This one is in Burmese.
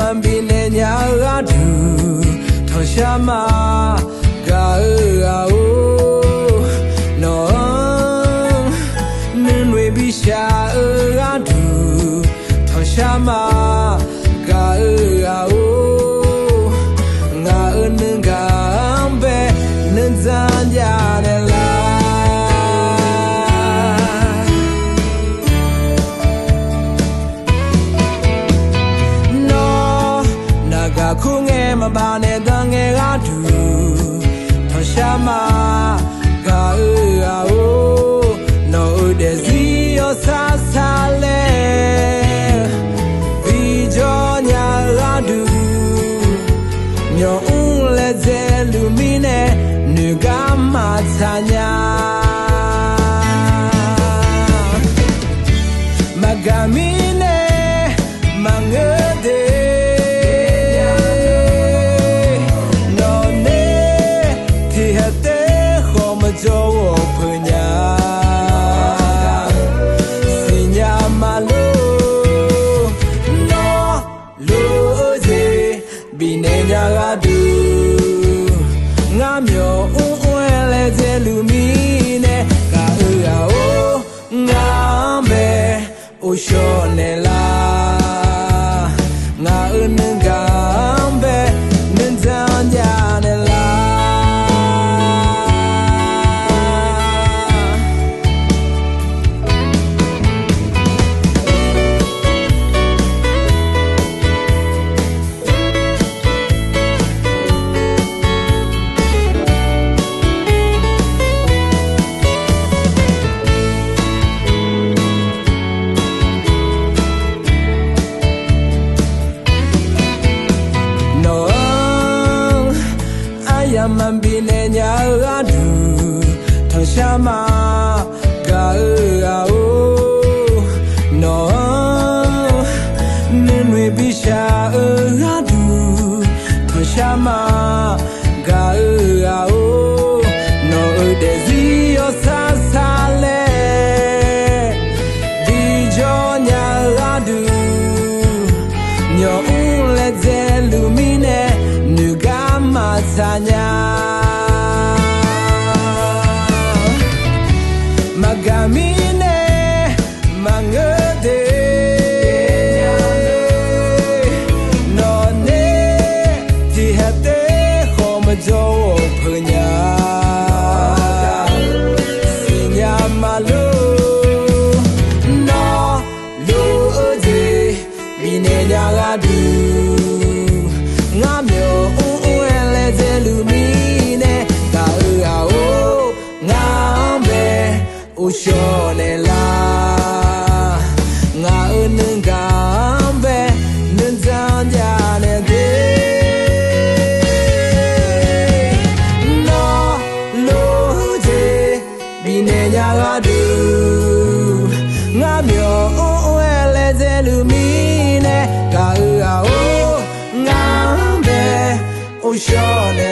မှန်ပြီနဲ့ညာကတူထောင်ရှာမှာမပါနဲ့တန်ငယ်ကတူထရှာမကာအာအို no desio sa sale vi jonya la du myo un le zelumine nu ga ma tanya magamine mangel ကြောဖညာစင်ညာမလို့နော်လို့စေဘိနေညာကတူ shama ga ao no nen we bi sha ga du shama ga ao no de zio sa sa le di jo nya ga du nyo un le zelumine nu ga ma sa nya မကြောဖညာစညာမလို့နော်လူအဒီဒီနေညာကဒီငါမျိုးဦးဦးလဲစလူမီနဲ့ဒါအအိုးငါပဲဦးရှောနေညာကတူငါမျောအိုးအိုးလဲစဲလူမီနဲ့ကာအူအိုးငါပဲအိုးရှော်နေ